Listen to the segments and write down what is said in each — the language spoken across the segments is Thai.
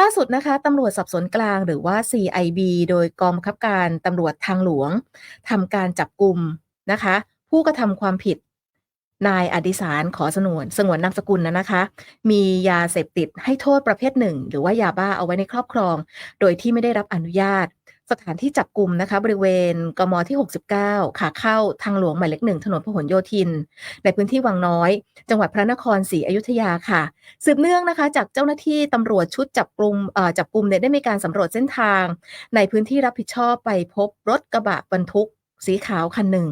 ล่าสุดนะคะตำรวจสอบสวนกลางหรือว่า CIB โดยกองบังคับการตำรวจทางหลวงทำการจับกลุ่มนะคะ ผู้กระทำความผิด นายอดิสารขอสนวนสงวนนามสกุลนะนะคะ มียาเสพติดให้โทษประเภทหนึ่ง หรือว่ายาบ้าเอาไว้ในครอบครอง โดยที่ไม่ได้รับอนุญาต สถานที่จับกลุ่มนะคะบริเวณกมที่ 69 ขาเข้าทางหลวงหมายเลขหนึ่งถนนพหลโยธิน ในพื้นที่วังน้อย จังหวัดพระนครศรีอยุธยาค่ะ สืบเนื่องนะคะ จากเจ้าหน้าที่ตำรวจชุดจับกลุ่มเอ่อจับกลุ่มเนี่ยได้มีการสำรวจเส้นทาง ในพื้นที่รับผิดชอบไปพบรถกระบะบรรทุก สีขาวคันหนึ่ง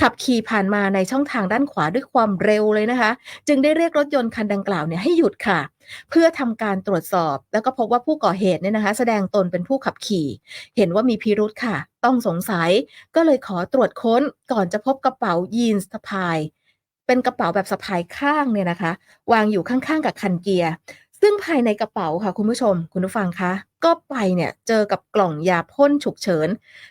ขับขี่ผ่านมาในช่องทางด้านขวาด้วยความเร็วเลยนะคะ จึงได้เรียกรถยนต์คันดังกล่าวเนี่ยให้หยุดค่ะ เพื่อทำการตรวจสอบ แล้วก็พบว่าผู้ก่อเหตุเนี่ยนะคะ แสดงตนเป็นผู้ขับขี่ เห็นว่ามีพิรุธค่ะ ต้องสงสัยก็เลยขอตรวจค้นก่อนจะพบกระเป๋ายีนส์สะพายเป็นกระเป๋าแบบสะพายข้างเนี่ยนะคะ วางอยู่ข้างๆกับคันเกียร์ ซึ่งภายในกระเป๋าค่ะคุณผู้ชม คุณผู้ฟังคะ ก็ไปเนี่ยเจอกับกล่องยาพ่นฉุกเฉิน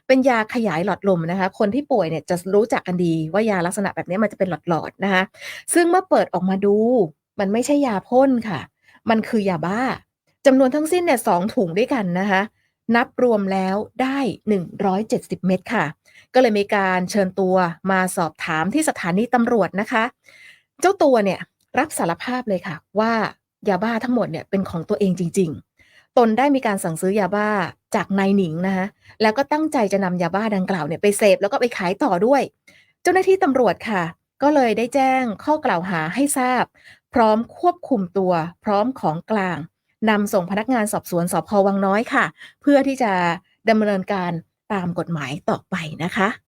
เป็นยาขยายหลอดลมนะคะ คนที่ป่วยเนี่ยจะรู้จักกันดีว่ายาลักษณะแบบนี้มันจะเป็นหลอดๆนะคะ ซึ่งเมื่อเปิดออกมาดู มันไม่ใช่ยาพ่นค่ะ มันคือยาบ้าจำนวนทั้งสิ้นเนี่ยสองถุงด้วยกันนะคะนับรวมแล้วได้ 170 เม็ดค่ะ ก็เลยมีการเชิญตัวมาสอบถามที่สถานีตำรวจนะคะ เจ้าตัวเนี่ยรับสารภาพเลยค่ะว่า ยาบ้าทั้งหมดเนี่ยเป็นของตัวเองจริง ๆ ตนได้มีการสั่งซื้อยาบ้าจากนายหนิงนะคะแล้วก็ตั้งใจจะนำยาบ้าดังกล่าวเนี่ยไปเสพแล้วก็ไปขายต่อด้วย เจ้าหน้าที่ตำรวจค่ะ ก็เลยได้แจ้งข้อกล่าวหาให้ทราบ พร้อมควบคุมตัว พร้อมของกลางนำส่งพนักงานสอบสวนสพวังน้อยค่ะ เพื่อที่จะดำเนินการตามกฎหมายต่อไปนะคะ